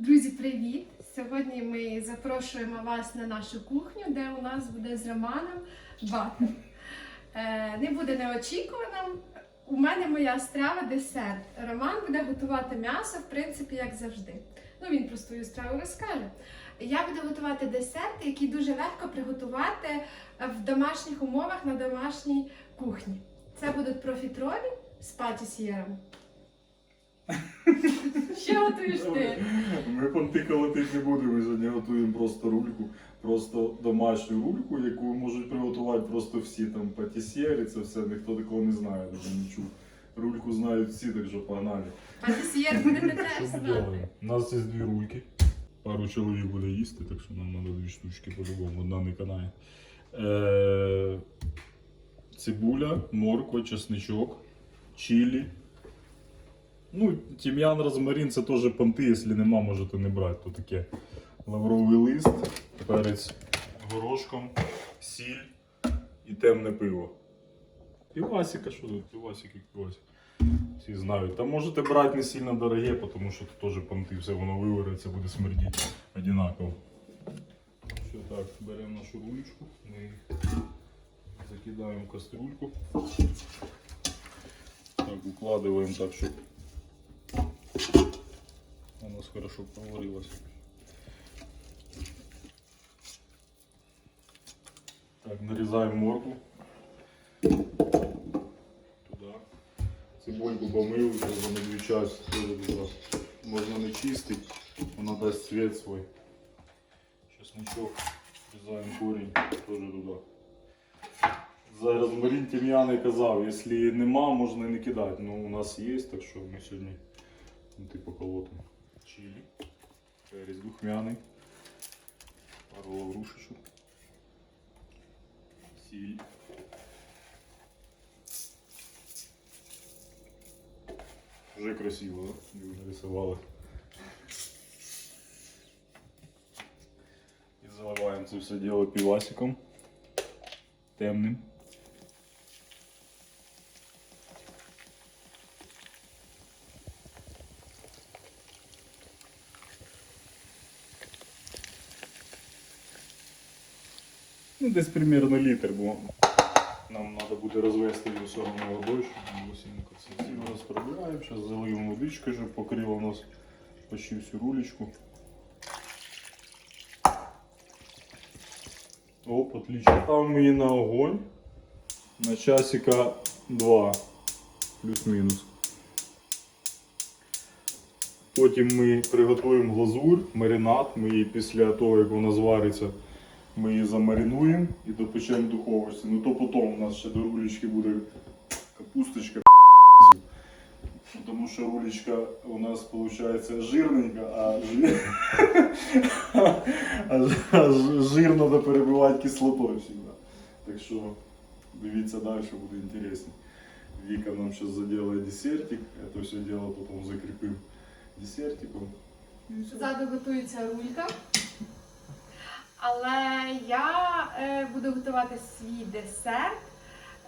Друзі, привіт! Сьогодні ми запрошуємо вас на нашу кухню, де у нас буде з Романом батл. Е, не буде неочікуваним. У мене моя страва десерт. Роман буде готувати м'ясо, в принципі, як завжди. Ну, він про свою страву розкаже. Я буду готувати десерт, який дуже легко приготувати в домашніх умовах на домашній кухні. Це будуть профітролі з патісьєром. Що готуєш ти? Ми понти колотити не будемо, ми сьогодні готуємо просто рульку, просто домашню рульку, яку можуть приготувати просто всі там патісєри, це все ніхто такого не знає, даже не чув. Рульку знають всі, так що погнали. Патісьєр буде теж знати. У нас є дві рульки. Пару чоловік буде їсти, так що нам треба дві штучки по-любому, одна не канає. Е, цибуля, морква, чесничок, чилі. Ну, тім'ян, розмарин це теж понти, якщо нема, можете не брати. То таке лавровий лист, перець горошком, сіль і темне пиво. Півасика, що тут? Півасик як півасик. Всі знають. Та можете брати не сильно дороге, тому що тут теж понти, все воно вивариться, буде смердіти одинаково. Все так, беремо нашу рулечку, ми закидаємо кастрюльку. Так, укладываем так, щоб у нас хорошо проварилось. Так, нарезаем морку. Туда. Цибульку помив, вже на дві части теж туди. Можна не чистить, вона дасть цвет свой. Чесночок, нарізаємо корінь, теж туди. За розмарин тім'ян я казав, якщо нема, можна і не кидати. Ну у нас є, так що ми сьогодні ну, типу колотимо. Чилі, перець духмяний, пару лаврушечок, сіль. Вже красиво, да? Вже нарисували. І заливаємо це все діло півасиком темним. Ну, десь примерно літр, бо нам треба буде розвести його все одно водою, щоб коцити. Ми розправляємо, зараз залиємо водичкою, щоб покрило у нас почти всю рулечку. Оп, отлично. Ставимо її на огонь на часика 2, плюс-мінус. Потім ми приготуємо глазурь, маринад. Ми її після того, як вона звариться, ми її замаринуємо і допечемо в духовочці. Ну то потім у нас ще до рулечки буде капусточка. Ну, Тому що рулечка у нас виходить жирненька, а, жир... а ж- а ж- жир треба перебивати кислотою завжди. Так що дивіться далі, буде інтересно. Віка нам зараз заделає десертик, це все дело потім закріпимо десертиком. Ззаду готується рулька. Але я е, буду готувати свій десерт.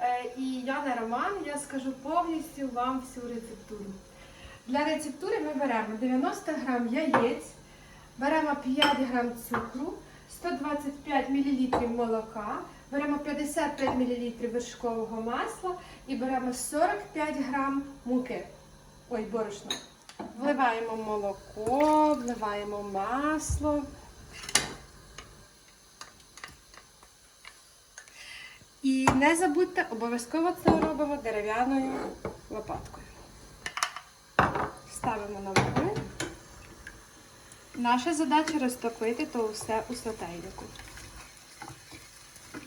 Е, і я не Роман, я скажу повністю вам всю рецептуру. Для рецептури ми беремо 90 грам яєць, беремо 5 грам цукру, 125 мл молока, беремо 55 мл вершкового масла і беремо 45 грам муки. Ой, борошно. Вливаємо молоко, вливаємо масло. І не забудьте, обов'язково це робимо дерев'яною лопаткою. Ставимо на вогонь. Наша задача розтопити то все у сотейнику.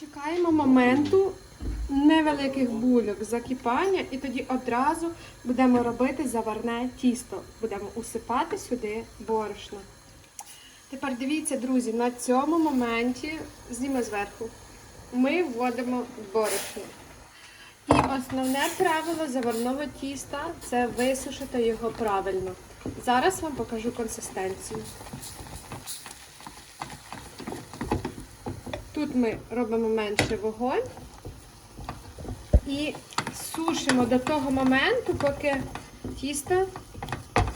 Чекаємо моменту невеликих бульок закипання і тоді одразу будемо робити заварне тісто. Будемо усипати сюди борошно. Тепер дивіться, друзі, на цьому моменті зніми зверху. Ми вводимо борошно. І основне правило заварного тіста це висушити його правильно. Зараз вам покажу консистенцію. Тут ми робимо менше вогонь і сушимо до того моменту, поки тісто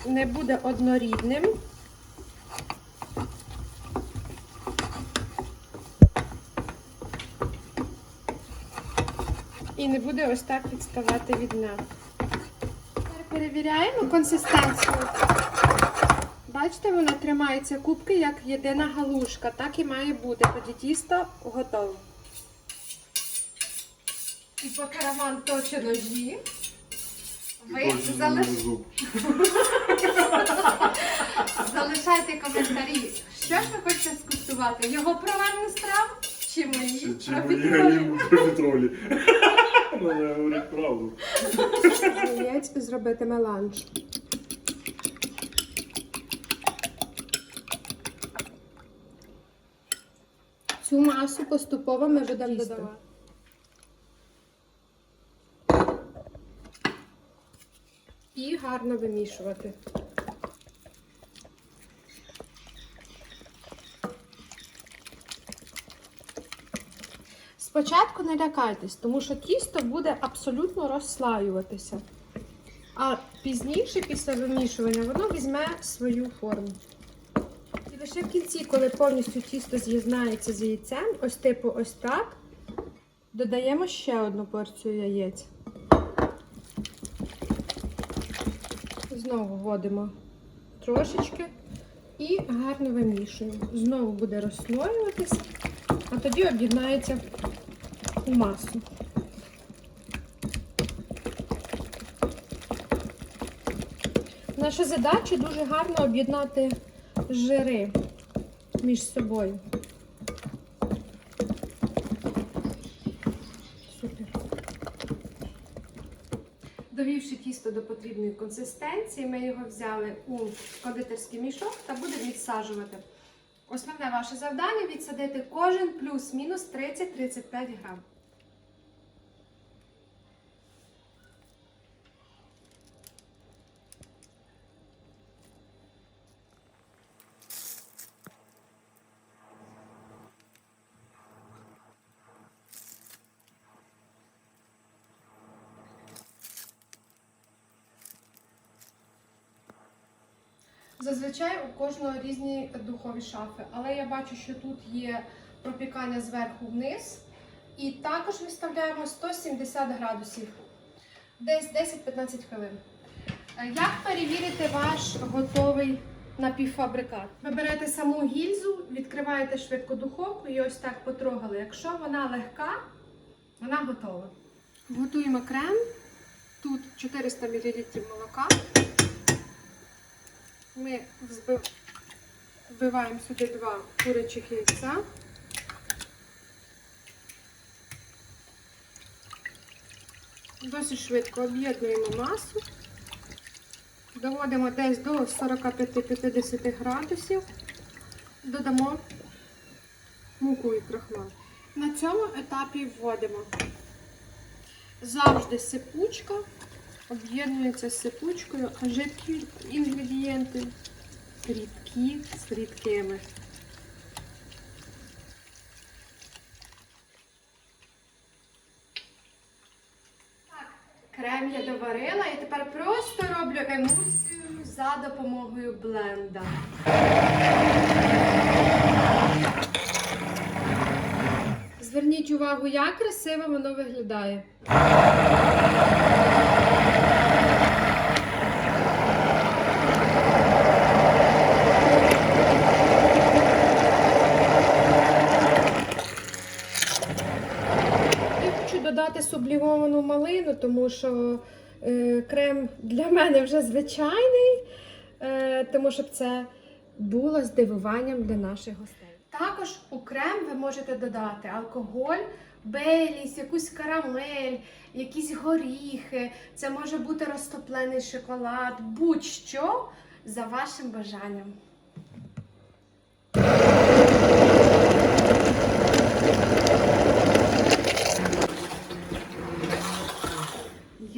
не буде однорідним і не буде ось так відставати від дна. Тепер перевіряємо консистенцію. Бачите, вона тримається кубки як єдина галушка. Так і має бути. Тоді тісто готове. І поки Роман точить ножі, ви залиш... залишайте коментарі, що ж ви хочете скуштувати? Його провальну страву чи мої Чи мої профітролі? Вона говорить правду. Яєць зробити меланж. Цю масу поступово ми будемо додавати. І гарно вимішувати. Спочатку не лякайтесь, тому що тісто буде абсолютно розслаюватися. А пізніше, після вимішування, воно візьме свою форму. І лише в кінці, коли повністю тісто з'єднається з яйцем, ось типу ось так, додаємо ще одну порцію яєць. Знову вводимо трошечки і гарно вимішуємо. Знову буде розслоюватися, а тоді об'єднається у масу. Наша задача дуже гарно об'єднати жири між собою. Супер. Довівши тісто до потрібної консистенції, ми його взяли у кондитерський мішок та будемо відсаджувати. Основне ваше завдання відсадити кожен плюс-мінус 30-35 грам. Зазвичай у кожного різні духові шафи, але я бачу, що тут є пропікання зверху вниз. І також виставляємо 170 градусів, десь 10-15 хвилин. Е, Як перевірити ваш готовий напівфабрикат? Ви берете саму гільзу, відкриваєте швидко духовку і ось так потрогали. Якщо вона легка, вона готова. Готуємо крем. Тут 400 мл молока. Ми вбиваємо сюди два курячих яйця. Досить швидко об'єднуємо масу. Доводимо десь до 45-50 градусів. Додамо муку і крахмал. На цьому етапі вводимо завжди сипучка, об'єднується з сипучкою, а жидкі інгредієнти рідкі з рідкими. Так, крем я доварила і тепер просто роблю емульсію за допомогою бленда. Зверніть увагу, як красиво воно виглядає. Я хочу додати сублімовану малину, тому що е, крем для мене вже звичайний, е, тому щоб це було здивуванням для наших гостей. Також у крем ви можете додати алкоголь, беліс, якусь карамель, якісь горіхи. Це може бути розтоплений шоколад, будь-що за вашим бажанням.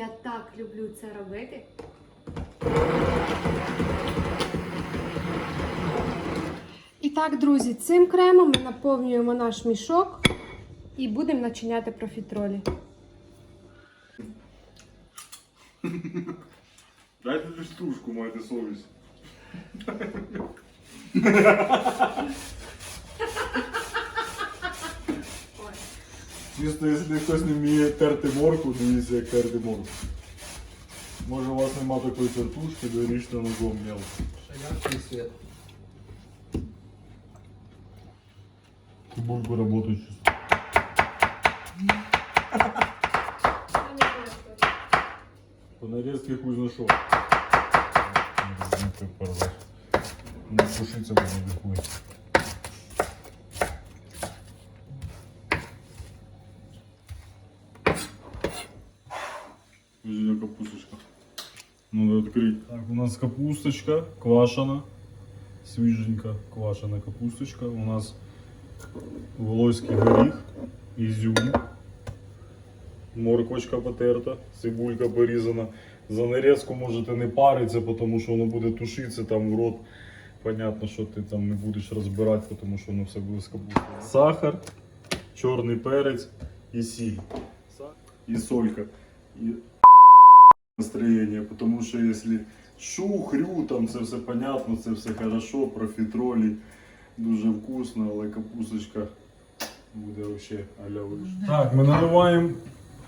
Я так люблю це робити. І так, друзі, цим кремом ми наповнюємо наш мішок і будемо начиняти профітролі. Дайте листушку, маєте совість. Ой. Чисто, якщо хтось не вміє терти морку, дивіться, як терти морку. Може у вас нема такої тертушки, виріште ножом мелко. Яркий свет. Бульбу работает чисто. По нарезке хуй зна що. Ну, ти порвав. Ну, сушиться буде хуй. Открыть. Так, у нас капусточка квашена. Свеженько квашена капусточка. У нас волоський горіх, ізюм, морквочка потерта, цибулька порізана. За нарізку можете не паритися, тому що воно буде тушитися там в рот. Понятно, що ти там не будеш розбирати, тому що воно все буде з капусти. Сахар, чорний перець і сіль. І солька. І настроєння, тому що якщо шу, хрю, там це все понятно, це все хорошо, профітролі. Дуже вкусно, але капусточка буде вообще аля виш. Так, ми наливаємо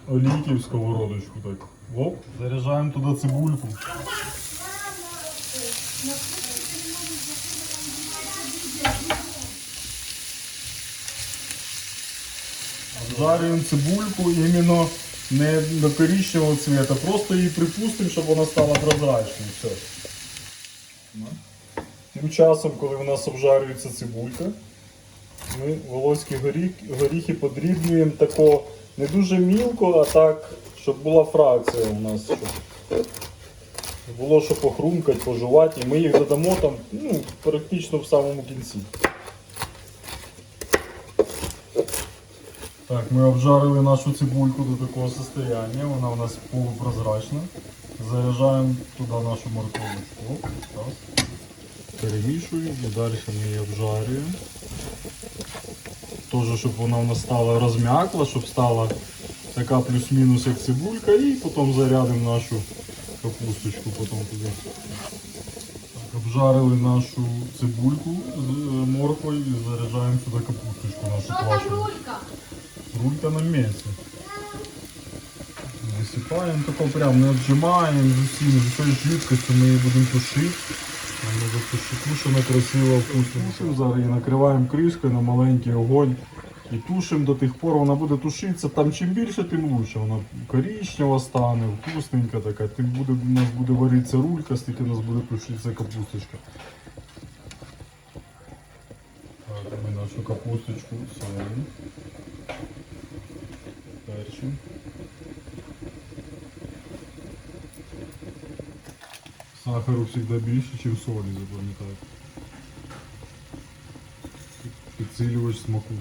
олійки в сковородочку. Так. Оп, заряджаємо туди цибульку. Жарюємо цибульку іменно не до коричневого цвета, просто її припустимо, щоб вона стала прозрачною. Все. Тим часом, коли у нас обжарюється цибулька, ми волоські горіх, горіхи подрібнюємо тако не дуже мілко, а так, щоб була фракція у нас. Щоб було що похрумкати, пожувати, і ми їх додамо там ну, практично в самому кінці. Так, ми обжарили нашу цибульку до такого состояння, вона у нас полупрозрачна. Заряджаємо туди нашу морковочку. Перемішуємо і далі ми її обжарюємо. Теж, щоб вона у нас стала розм'якла, щоб стала така плюс-мінус як цибулька, і потім зарядимо нашу капусточку потім туди. Так, обжарили нашу цибульку з е, морквою і заряджаємо сюди капусточку нашу квашену. Рулька? На місці. Висипаємо тако прям, не отжимаємо з усім, з усією жидкістю ми її будемо тушити. Тушена, красиво, вкусно. Зараз її накриваємо кришкою на маленький огонь. І тушимо до тих пор, вона буде тушитися. Там чим більше, тим лучше. Вона коричнева стане, вкусненька така. Тим буде, у нас буде варитися рулька, стільки у нас буде тушитися капусточка. Так, ми нашу капусточку солимо. Перчим. Сахару всегда більше, ніж солі, запам'ятайте. Підсилювач смаку.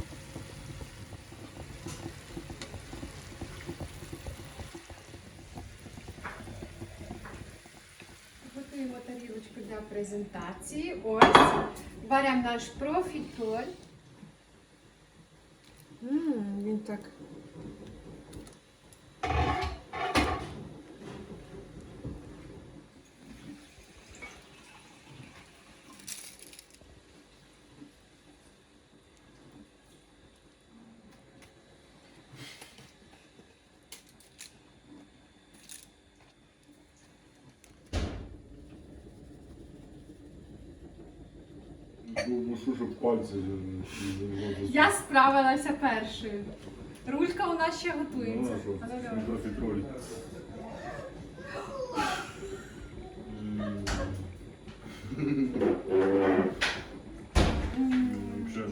Готуємо тарілочку для презентації. Ось. Беремо наш профітоль. М, Він так. Ну, що, щоб пальці Я справилася першою. Рулька у нас ще готується. Ну, А давай.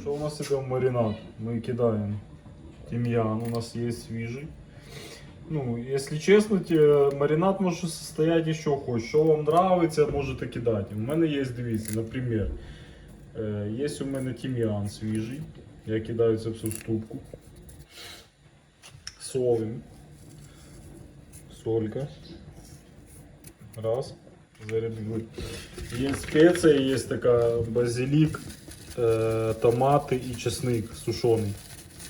Що у нас іде в маринад? Ми кидаємо тим'ян, у нас є свіжий. Ну, если честно, маринад може состоять еще хоч. Що вам нравиться, можете кидати. У мене є, дивіться, наприклад, е, є у мене тим'ян свіжий. Я кидаю це всю ступку. Солим. Солька. Раз. Зарядили. Є спеція, є така базилік, е, томати і чесник сушений.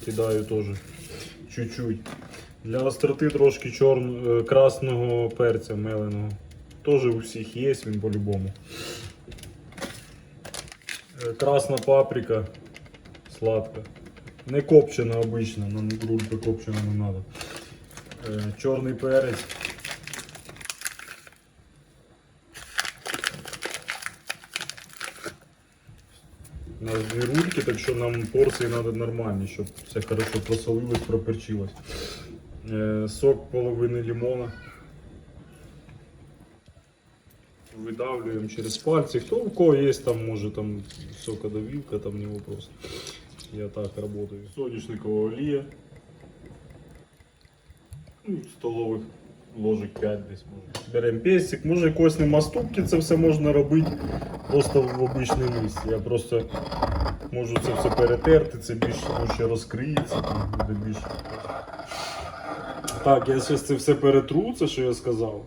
Кидаю теж чуть-чуть. Для остроти трошки чорн... е, красного перця меленого. Теж у всіх є, він по-любому. Е, Красна паприка сладка. Не копчена обична, нам рулька копчена не треба. Е, чорний перець. У нас дві рульки, так що нам порції треба нормальні, щоб все хорошо просолилось, проперчилось. Е, сок половини лимона. Видавлюємо через пальці. Хто у кого є там, може там сокодавілка, там не вопрос. Я так работаю. Соняшникова олія. Ну, столових ложок 5 десь може. Беремо песик, може якось нема ступки, це все можна робити просто в обичній мисці. Я просто можу це все перетерти, це більше ще розкриється, буде більше. Так, я зараз це все перетру, це що я сказав.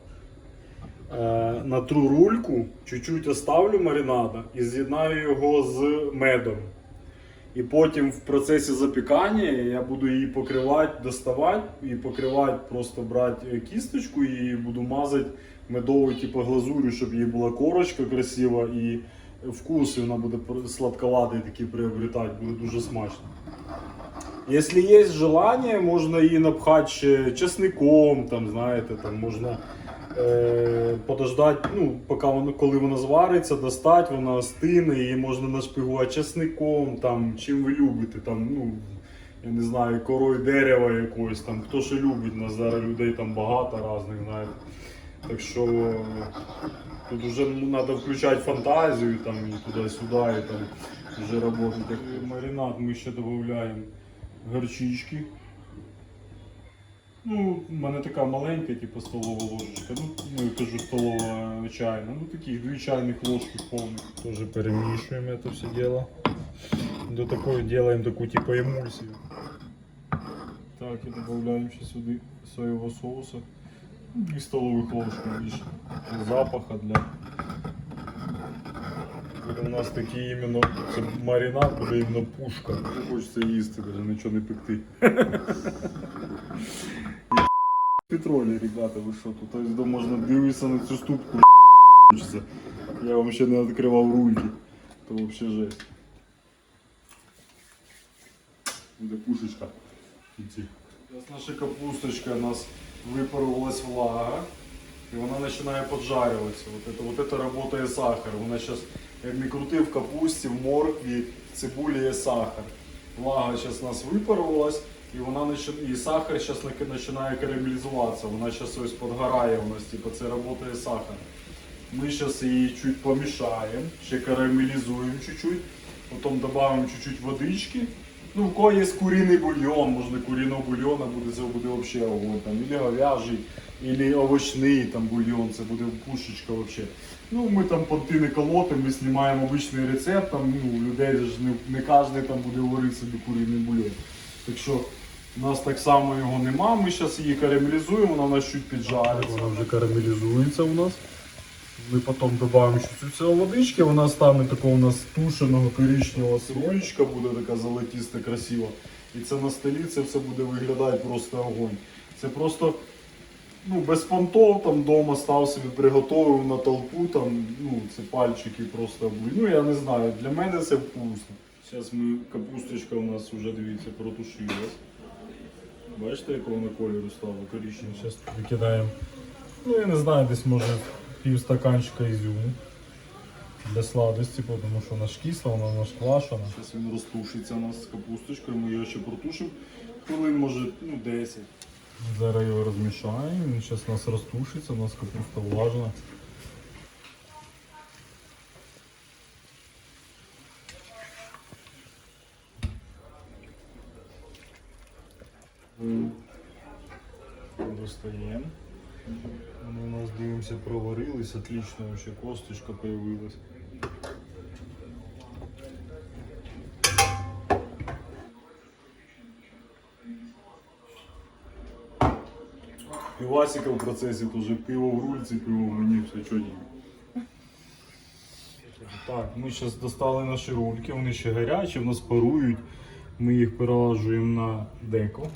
Е, натру рульку, чуть-чуть оставлю маринада і з'єднаю його з медом. І потім в процесі запікання я буду її покривати, доставати і покривати, просто брати е, кісточку і буду мазати медовою типу, глазурю, щоб її була корочка красива і вкус і вона буде сладковатий такий приобретати, буде дуже смачно. Якщо є желання, можна її напхати ще чесником, там, знаєте, там можна подождати, ну, поки воно, коли вона звариться, достати, вона остине, її можна нашпигувати чесником, там, чим ви любите, там, ну, я не знаю, корою дерева якоїсь, там, хто що любить, нас зараз людей там багато різних, знаєте. Так що тут вже треба включати фантазію там, і туди-сюди, і там вже працювати. Маринад ми ще додаємо горчички. Ну, в мене така маленька, типу столова ложечка. Ну, ну я кажу столова чайна. Ну таких дві чайних ложки повних. Тоже перемішуємо це все діло. До такої робимо таку типу емульсію. Так, і додаємо ще сюди соєвого соусу. Ну, Дві столових ложки більше. Запаха для. У нас такий іменно це маринад, буде іменно пушка. Не хочеться їсти, навіть нічого не пекти. Петролі, ребята, ви що тут? Тобто можна дивитися на цю ступку. Я вам ще не відкривав рульки. То взагалі жесть. Буде пушечка. Зараз наша капусточка у нас випарувалась влага. І вона починає поджарюватися. Вот это, вот это работає сахар. Вона зараз, як не крути, в капусті, в моркві, в цибулі є сахар. Влага зараз у нас випарувалась, і вона і сахар зараз починає карамелізуватися. Вона зараз ось підгорає у нас, типу, це працює сахар. Ми зараз її чуть помішаємо, ще карамелізуємо чуть-чуть, потім додаємо чуть-чуть водички. Ну, в кого є куриний бульйон, можна куриного бульйона буде, це буде взагалі огонь. Там, или говяжий, или овочний там, бульйон, це буде пушечка взагалі. Ну, ми там понти колотимо, ми знімаємо обичний рецепт, там, ну, людей ж не, не кожен там буде варити собі куриний бульйон. Так що у нас так само його нема, ми зараз її карамелізуємо, вона у нас чуть піджариться. Вона вже карамелізується у нас. Ми потім додаємо ще цю водички, вона стане такого у нас тушеного коричневого сирочка, буде така золотиста, красива. І це на столі це все буде виглядати просто огонь. Це просто ну, без понтов там вдома став собі приготовив на толпу, там, ну, це пальчики просто були. Ну я не знаю, для мене це вкусно. Зараз ми капусточка у нас вже дивіться протушилась. Бачите, якого вона кольору стало коричневого? Зараз викидаємо. Ну я не знаю, десь може пів стаканчика ізюму для сладості, тому що вона ж кисла, вона у нас квашена. Зараз він розтушиться у нас з капусточкою, ми його ще протушимо. Хвилин може ну, 10. Зараз його розмішаємо, він зараз у нас розтушиться, у нас капуста влажна. Достаємо. Вони у нас дивимося проварились, отлично, ще косточка появилась. Пивасика в процесі теж пиво в рульці, пиво в мені, все чотенько. Так, ми зараз достали наші рульки, вони ще гарячі, в нас парують. Ми їх перелажуємо на деко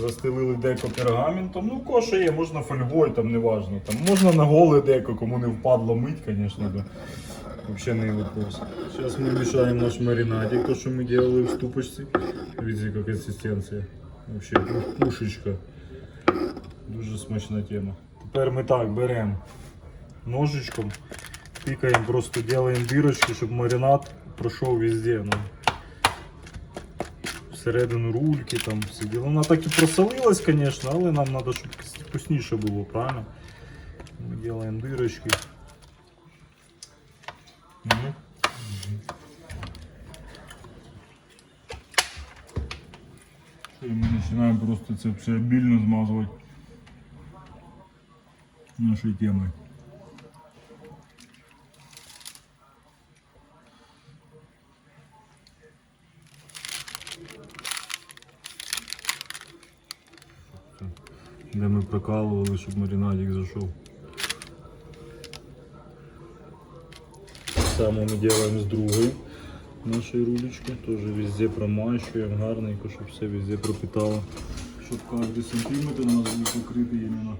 Застелили деко пергаментом. Ну, кого що є, можна фольгою, там неважно. Там можна на голе деко, кому не впадло мить, звісно. Да. Вообще не вопрос. Сейчас мы мешаем наш маринадик, то, что мы делали в ступочці. Видите, яка консистенція. Вообще ну, пушечка. Дуже смачна тема. Тепер ми так беремо ножичком, пікаємо, просто делаємо дырочки, щоб маринад пройшов везде. Ну. Всередину рульки там все діло. Вона так і просолилась, звісно, але нам треба, щоб вкусніше було, правильно? Ми робимо дырочки. Мгм. І ми починаємо просто це все обільно змазувати нашою темою. Прокалували, щоб маринадик зайшов. Так само ми робимо з другої нашої рулечки. Теж везде промащуємо гарненько, щоб все везде пропитало. Щоб кожен сантиметр у нас був покритий іменно.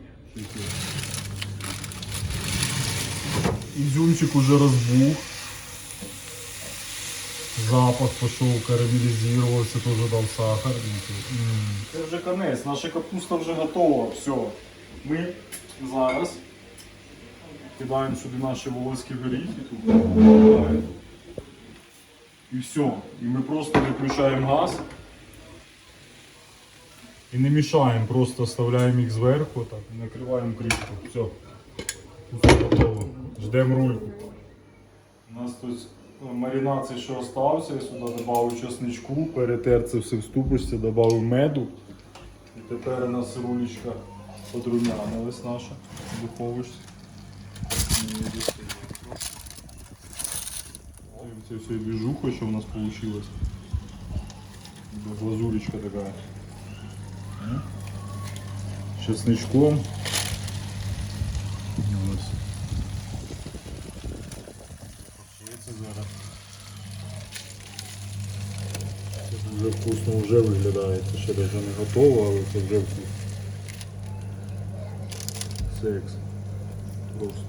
Ізюмчик уже розбух. Запах пішов, карамелізувався, теж дав сахар. М. Це вже конець, наша капуста вже готова. Все. Ми зараз кидаємо сюди наші волоські горіхи. Тут. І все. І ми просто виключаємо газ. І не мішаємо, просто оставляємо їх зверху так, і накриваємо кришку. Все. Все готово. Ждемо рульку. У нас тут маринад що остався, я сюди додав чесничку, перетер це все в ступочці, додав меду. І тепер у нас рулечка подрумянилась наша в духовочці. Це все движуха, що у нас получилось. Глазуречка такая. М? С чесночком. Ось. Це зараз. Це вже вкусно вже виглядає. Це ще навіть не готово, але це вже вкусно. Секс. Просто.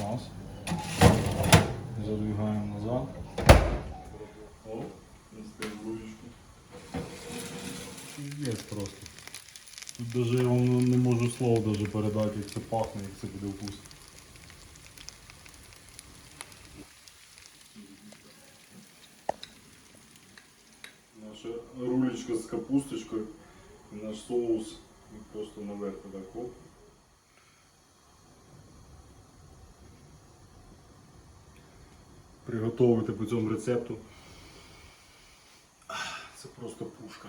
Раз. Задвигаем назад. Ручку. Пиздец просто. Тут даже я вам не можу слов даже передати, як це пахне, як це буде вкусно. Наша рулечка з капусточкою і наш соус просто наверх так оп. приготувати по цьому рецепту. Це просто пушка.